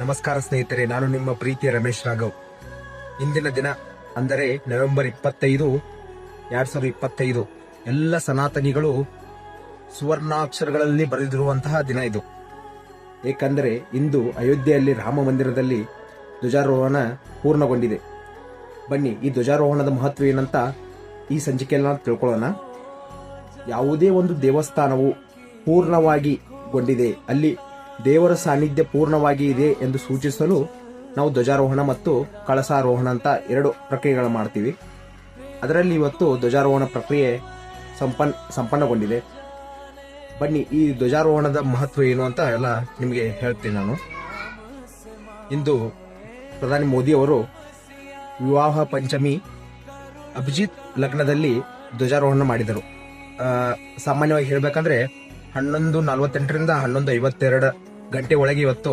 ನಮಸ್ಕಾರ ಸ್ನೇಹಿತರೆ, ನಾನು ನಿಮ್ಮ ಪ್ರೀತಿಯ ರಮೇಶ್ ರಾಘವ್. ಇಂದಿನ ದಿನ, ಅಂದರೆ ನವೆಂಬರ್ ಇಪ್ಪತ್ತೈದು, ಎರಡ್ ಸಾವಿರದ ಇಪ್ಪತ್ತೈದು, ಎಲ್ಲ ಸನಾತನಿಗಳು ಸುವರ್ಣಾಕ್ಷರಗಳಲ್ಲಿ ಬರೆದಿರುವಂತಹ ದಿನ ಇದು. ಏಕೆಂದರೆ, ಇಂದು ಅಯೋಧ್ಯೆಯಲ್ಲಿ ರಾಮ ಮಂದಿರದಲ್ಲಿ ಧ್ವಜಾರೋಹಣ ಪೂರ್ಣಗೊಂಡಿದೆ. ಬನ್ನಿ, ಈ ಧ್ವಜಾರೋಹಣದ ಮಹತ್ವ ಏನಂತ ಈ ಸಂಚಿಕೆಯಲ್ಲಿ ನಾವು ತಿಳ್ಕೊಳ್ಳೋಣ. ಯಾವುದೇ ಒಂದು ದೇವಸ್ಥಾನವು ಪೂರ್ಣವಾಗಿ ಗೊಂಡಿದೆ, ಅಲ್ಲಿ ದೇವರ ಸಾನ್ನಿಧ್ಯ ಪೂರ್ಣವಾಗಿ ಇದೆ ಎಂದು ಸೂಚಿಸಲು ನಾವು ಧ್ವಜಾರೋಹಣ ಮತ್ತು ಕಳಸಾರೋಹಣ ಅಂತ ಎರಡು ಪ್ರಕ್ರಿಯೆಗಳು ಮಾಡ್ತೀವಿ. ಅದರಲ್ಲಿ ಇವತ್ತು ಧ್ವಜಾರೋಹಣ ಪ್ರಕ್ರಿಯೆ ಸಂಪನ್, ಸಂಪನ್ನಗೊಂಡಿದೆ. ಬನ್ನಿ, ಈ ಧ್ವಜಾರೋಹಣದ ಮಹತ್ವ ಏನು ಅಂತ ಎಲ್ಲ ನಿಮಗೆ ಹೇಳ್ತೀನಿ ನಾನು. ಇಂದು ಪ್ರಧಾನಿ ಮೋದಿ ಅವರು ವಿವಾಹ ಪಂಚಮಿ, ಅಭಿಜಿತ್ ಲಗ್ನದಲ್ಲಿ ಧ್ವಜಾರೋಹಣ ಮಾಡಿದರು. ಸಾಮಾನ್ಯವಾಗಿ ಹೇಳ್ಬೇಕಂದ್ರೆ ಹನ್ನೊಂದು ನಲವತ್ತೆಂಟರಿಂದ ಹನ್ನೊಂದು ಐವತ್ತೆರಡು ಗಂಟೆ ಒಳಗೆ ಇವತ್ತು